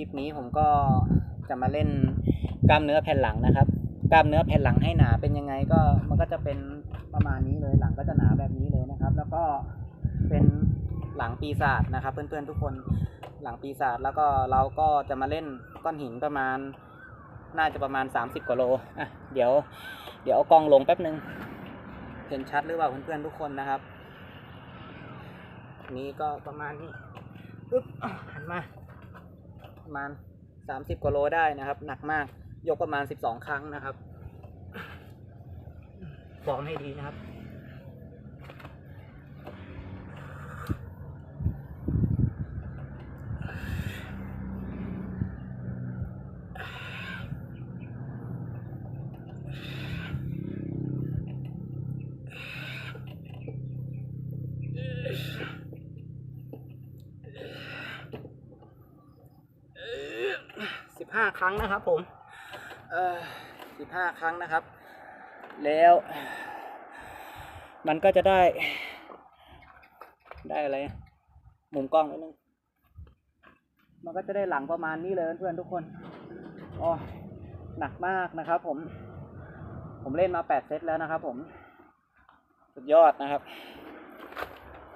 ลิปนี้ผมก็จะมาเล่นกล้ามเนื้อแผ่นหลังนะครับ กล้ามเนื้อแผ่นหลังให้หนาเป็นยังไงก็มันก็จะเป็นประมาณนี้เลยหลังก็จะหนาแบบนี้เลยนะครับ แล้วก็เป็นหลังปีศาจนะครับ เพื่อนๆทุกคนหลังปีศาจแล้วก็เราก็จะมาเล่นก้อนหินประมาณ น่าจะประมาณ 30 กว่าโลอะเดี๋ยว เดี๋ยวเอากล้องลงแป๊บนึงเห็นชัดหรือเปล่าเพื่อนๆทุกคนนะครับ นี้ก็ประมาณนี้ปึ๊บหันมา ประมาณ 30กว่าโลได้นะครับ หนักมากยกประมาณ 12 ครั้งนะครับฟอร์มให้ดีนะครับ สิบ ห้าครั้งนะครับ ผม เออสิบห้าครั้งนะครับ แล้ว มันก็จะได้ ได้อะไร มุมกล้องนิดนึงมันก็จะได้หลังประมาณนี้เลยเพื่อนๆทุกคนอ๋อหนักมากนะครับ ผม ผมเล่นมาแปดเซตแล้วนะครับ ผม สุดยอดนะครับ